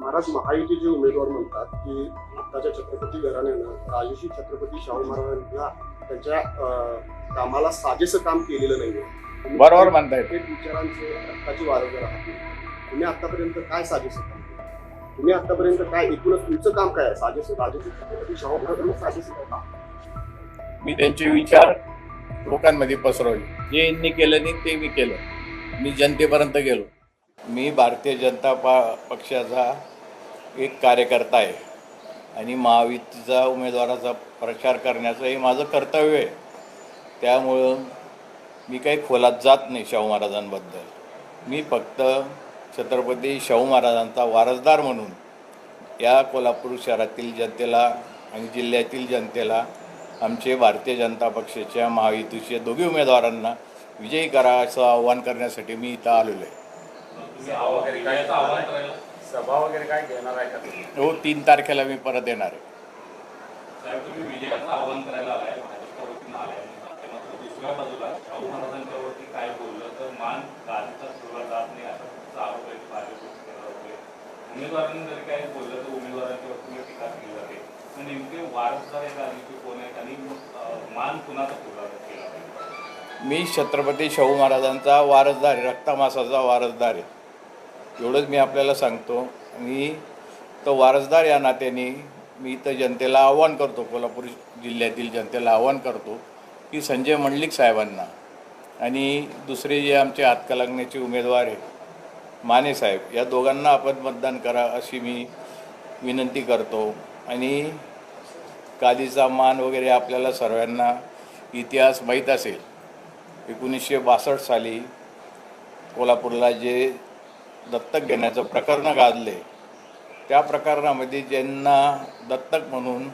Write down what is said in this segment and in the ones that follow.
महाराज महायुतीचे उमेदवार म्हणतात की आत्ताच्या छत्रपती घराण्यानं राजर्षी छत्रपती शाहू महाराजांच्या त्यांच्या कामाला साजेसं काम केलेलं नाहीये. बरोबर म्हणतायत. थेट विचारांचे रक्ताची वारंवार आहात. तुम्ही आतापर्यंत काय साजेसं काम केलं? तुम्ही आतापर्यंत काय एकूणच तुमचं काम काय आहे? साजेसं राजर्षी छत्रपती शाहू महाराजांना साजेसं काम? मी त्यांचे विचार लोकांमध्ये पसरवले. जे यांनी केलं नाही ते मी केलं. मी जनतेपर्यंत गेलो. मी भारतीय जनता पा पक्षाचा एक कार्यकर्ता आहे. आणि महायुतीचा उमेदवाराचा प्रचार करण्याचं हे माझं कर्तव्य आहे. त्यामुळं मी काही खोलात जात नाही शाहू महाराजांबद्दल. मी फक्त छत्रपती शाहू महाराजांचा वारसदार म्हणून या कोल्हापूर शहरातील जनतेला आणि जिल्ह्यातील जनतेला आमचे भारतीय जनता पक्षाच्या महायुतीचे दोघी उमेदवारांना विजयी करा असं आवाहन करण्यासाठी मी इथं आलेलो आहे. सभा वगैरे काय घेणार आहे का हो तीन तारखेला मी परत येणार आहे. मी छत्रपती शाहू महाराजांचा वारसदार आहे रक्तामासाचा वारसदार आहे. एवढंच मी आपल्याला सांगतो. मी तो वारसदार या नात्याने मी इथं जनतेला आव्हान करतो कोल्हापूर जिल्ह्यातील जनतेला आव्हान करतो की संजय मंडलिक साहेबांना आणि दुसरे जे आमचे हातकलागण्याचे उमेदवार आहे माने साहेब या दोघांना आपण मतदान करा अशी मी विनंती करतो. आणि कालीचा मान वगैरे आपल्याला सर्वांना इतिहास माहीत असेल. एकोणीसशे बासष्ट साली कोल्हापूरला जे दत्तक घेण्याचं प्रकरण गाजले. त्या प्रकरणामध्ये ज्यांना दत्तक म्हणून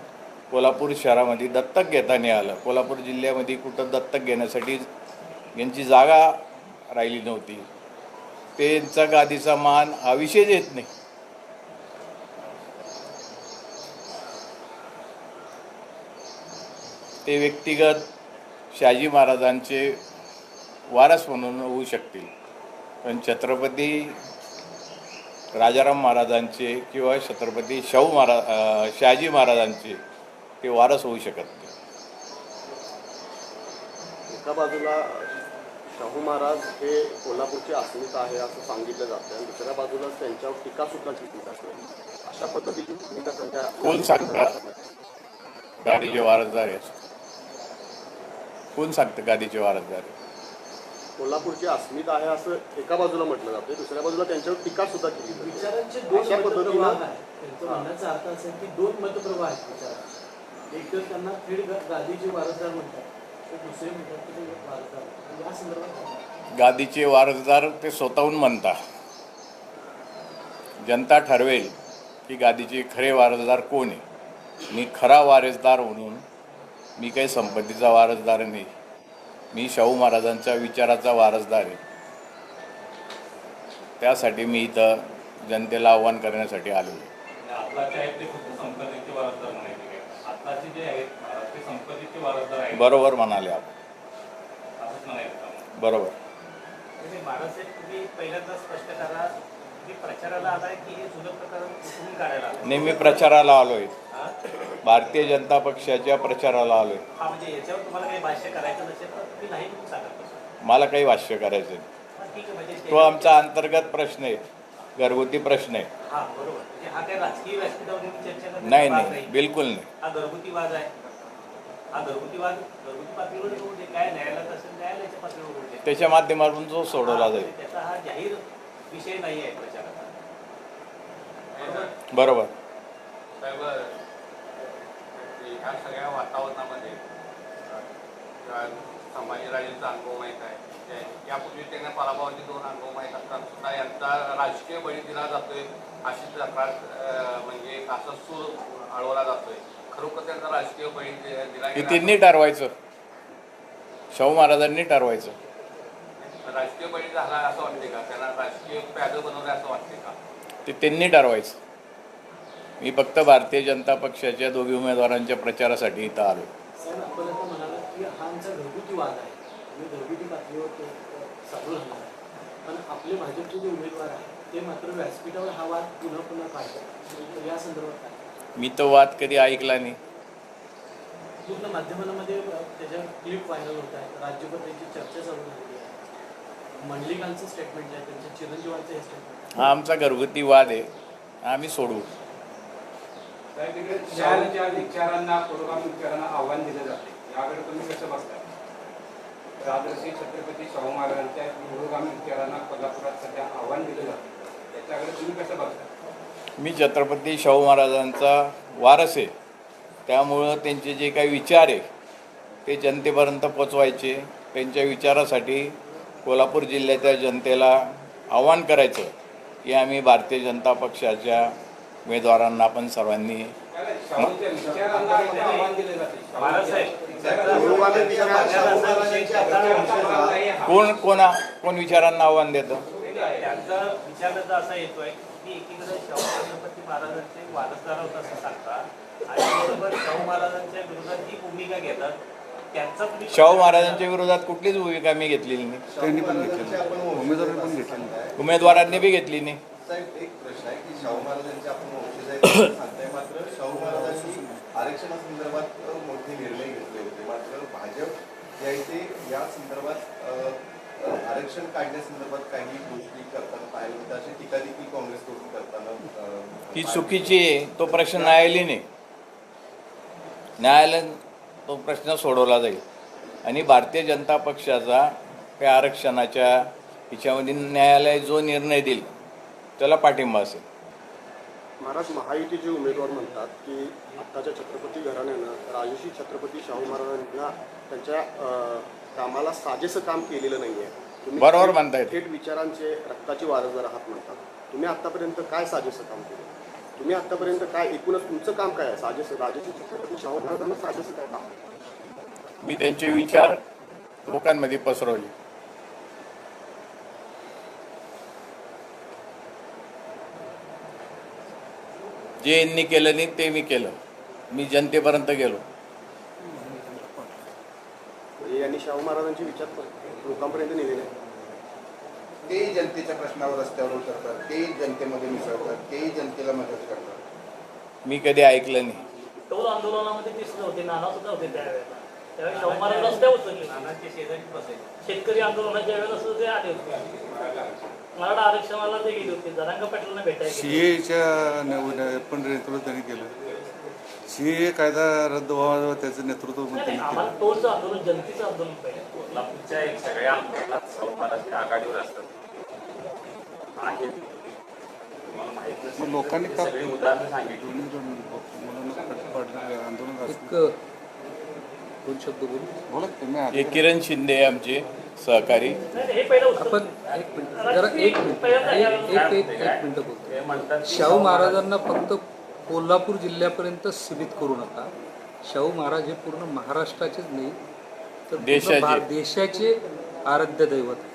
कोल्हापूर शहरामध्ये दत्तक घेताना आलं. कोल्हापूर जिल्ह्यामध्ये कुठं दत्तक घेण्यासाठी यांची जागा राहिली नव्हती. त्यांचा गादीचा मान हा विषयच येत नाही. ते व्यक्तिगत शहाजी महाराजांचे वारस म्हणून होऊ शकतील. पण छत्रपती राजाराम महाराजांचे किंवा छत्रपती शाहू महाराज शहाजी महाराजांचे ते वारस होऊ शकत नाही. एका बाजूला शाहू महाराज हे कोल्हापूरची अस्मिता आहे असं सांगितलं जातं आणि दुसऱ्या बाजूला त्यांच्यावर टीका सुद्धा केली जाते. अशा पद्धतीची भूमिका त्यांच्या कोण सांगतं? गादीचे वारसदार आहे कोण सांगतं गादीचे वारसदार आहे कोल्हापूरची अस्मिता आहे असं एका बाजूला म्हटलं जातं दुसऱ्या बाजूला त्यांच्यावर टीका सुद्धा केली जाते. विचारांचे दोन अशा पद्धतीनं- मतप्रवाह आहेत त्यांचं म्हणण्याचा अर्थ असा आहे की दोन मतप्रवाह आहेत विचारांचे. एक तर त्यांना थेट गा- गादीचे वारसदार म्हणतात तर दुसरे म्हणतात की ते वारसदार या संदर्भात काय? गादीचे वारसदार ते स्वतःहून म्हणतात. जनता ठरवेल की गादीचे खरे वारसदार कोण आहे? मी खरा वारसदार म्हणून मी काही संपत्तीचा वारसदार नाही. मी शाहू महाराजांच्या विचाराचा वारसदार आहे. त्यासाठी मी इथं जनतेला आव्हान करण्यासाठी आहेत बरोबर म्हणाले आपण? बरोबर. प्रचाराला आलाय आलाय? नेहमी प्रचाराला आलो आहे हा? भारतीय जनता पक्षाच्या प्रचाराला आलो आहे हा म्हणजे मला काही भाष्य करायचं नाही. म्हणजे तो आमचा अंतर्गत प्रश्न आहे. घरगुती प्रश्न आहे. हा म्हणजे नाही नाही. बिलकुल नाही. त्याच्या माध्यमातून जो सोडवला जाईल. विषय नाही आहे प्रचाराचा. बरोबर? साहेब ह्या सगळ्या वातावरणामध्ये संभाजीराजेंचा अनुभव माहीत आहे. त्या- यापूर्वी त्यांना पराभवाचे दोन अनुभव माहीत असतात. सुद्धा यांचा राजकीय बळी दिला जातोय अशी तक्रार म्हणजे असा सूर अडवला जातोय. खरोखर त्यांचा राजकीय बळी दिला त्यांनी ठरवायचं? शाहू महाराजांनी ठरवायचं. राजकीय बळी झाला असं वाटते का? त्यांना राजकीय प्यादं बनवलं असं वाटते का? ते त्यांनी ठरवायचं. मी फक्त भारतीय जनता पक्षाच्या दोघी उमेदवारांच्या प्रचारासाठी इथं आलो. साहेब आपण आता म्हणाला की हा आमचा घरगुती वाद आहे. आम्ही घरगुती पातळीवर तो अ, चालू राहणार आहे. पण आपले भाजपचे जे उमेदवार आहेत ते मात्र व्यासपीठावर हा वाद पुन्हा पुन्हा काढतात तर या संदर्भात काय? मी तो वाद कधी ऐकला नाही. पूर्ण माध्यमांमध्ये त्याच्या क्लिप व्हायरल होत आहेत. राज्यभर त्याची चर्चा चालू झालेली आहे. मंडलिकांचं स्टेटमेंट आहे त्यांच्या चिरंजीवांचं हे स्टेटमेंट हा आमचा घरगुती वाद आहे. आम्ही सोडवू शाळेच्या विचारांना पुरोगामी विचारांना आव्हान दिलं जाते. याकडे तुम्ही कसं बघता राजर्षी छत्रपती शाहू महाराजांच्या पुरोगामी विचारांना कोल्हापुरात सध्या आव्हान दिलं जाते. त्याच्याकडे तुम्ही कसं बघता मी छत्रपती शाहू महाराजांचा वारस आहे. त्यामुळं त्यांचे जे काही विचार आहे ते जनतेपर्यंत पोचवायचे. त्यांच्या विचारासाठी कोल्हापूर जिल्ह्याच्या जनतेला आव्हान करायचं की आम्ही भारतीय जनता पक्षाच्या उमेदवारांना आपण सर्वांनी कोण कोणा कोण विचारांना आव्हान देतं? महाराजांचे वारसदार होत असं सांगतात आणि बरोबर शाहू महाराजांच्या विरोधात ही भूमिका घेतात. शाहू महाराजांच्या विरोधात कुठलीच भूमिका मी घेतलेली नाही. त्यांनी पण घेतलेलं उमेदवारांनी पण घेतलेलं उमेदवारांनी बी घेतली नाही. साहेब एक प्रश्न आहे की शाहू महाराजांचे आपण वंशज आहेत असं सांगताय मात्र शाहू महाराजांनी आरक्षणासंदर्भात अ, मोठे निर्णय घेतले होते. मात्र भाजप जे आहे ते या संदर्भात अ, अ, आरक्षण काढण्यासंदर्भात काही गोष्टी करताना पाहायला मिळतात. अशी टीका देखील काँग्रेसकडून करताना अ, ही चुकीची आहे. तो प्रश्न न्यायालयाने न्यायालयाने तो प्रश्न सोडवला जाईल. आणि भारतीय जनता पक्षाचा त्या आरक्षणाच्या हिच्यामध्ये न्यायालय जो निर्णय देईल त्याला पाठिंबा असेल. महाराज महायुतीचे उमेदवार म्हणतात की आत्ताच्या छत्रपती घराण्यानं राजर्षी छत्रपती शाहू महाराजांना त्यांच्या कामाला साजेसं काम केलेलं नाही आहे बरोबर म्हणताय. थेट विचारांचे रक्ताचे वारसदार आहात म्हणतात. तुम्ही आतापर्यंत काय साजेसं काम केलं? तुम्ही आतापर्यंत काय एकूणच तुमचं काम काय आहे? साजेसं छत्रपती शाहू महाराजांना साजेसं काय काम? मी त्यांचे विचार लोकांमध्ये पसरवले. जे यांनी केलं नाही ते मी केलं. मी जनतेपर्यंत गेलो. यांनी शाहू महाराजांचे विचार लोकांपर्यंत नेलेले तेही जनतेच्या प्रश्नावर रस्त्यावर उतरतात. तेही जनतेमध्ये मिसळतात. तेही जनतेला मदत करतात. मी कधी ऐकलं नाही. टोल आंदोलनामध्ये ते सुद्धा होते नाना सुद्धा होते त्यावेळेला. त्यावेळी शाहू महाराज रस्त्यावर उतरले नानाचे शेजारी बसायचे शेतकरी आंदोलनाच्या वेळेला सुद्धा ते आले होते. मराठा आरक्षणाला ते गेले होते. जरांग पाटलांना भेटायला गेले. सीएच्या पण नेतृत्व त्यांनी केलं. सीए कायदा रद्द व्हावा त्याचं नेतृत्व टोलचं आंदोलन जनतेचं आंदोलन पाहिजे. कोल्हापूरच्या एक सगळ्या आघाडीवर असतात. आहेत. माहीत लोकांनी सगळी उदाहरणं सांगितली. दोन शब्द बोलू? बोला तुम्ही हे किरण शिंदे आमचे सहकारी. आपण एक मिनिट जरा एक मिनिट. एक एक एक मिनिट बोलतो. शाहू महाराजांना फक्त कोल्हापूर जिल्ह्यापर्यंत सीमित करू नका. शाहू महाराज हे पूर्ण महाराष्ट्राचेच नाही तर देशाचे. आराध्य दैवत आहे.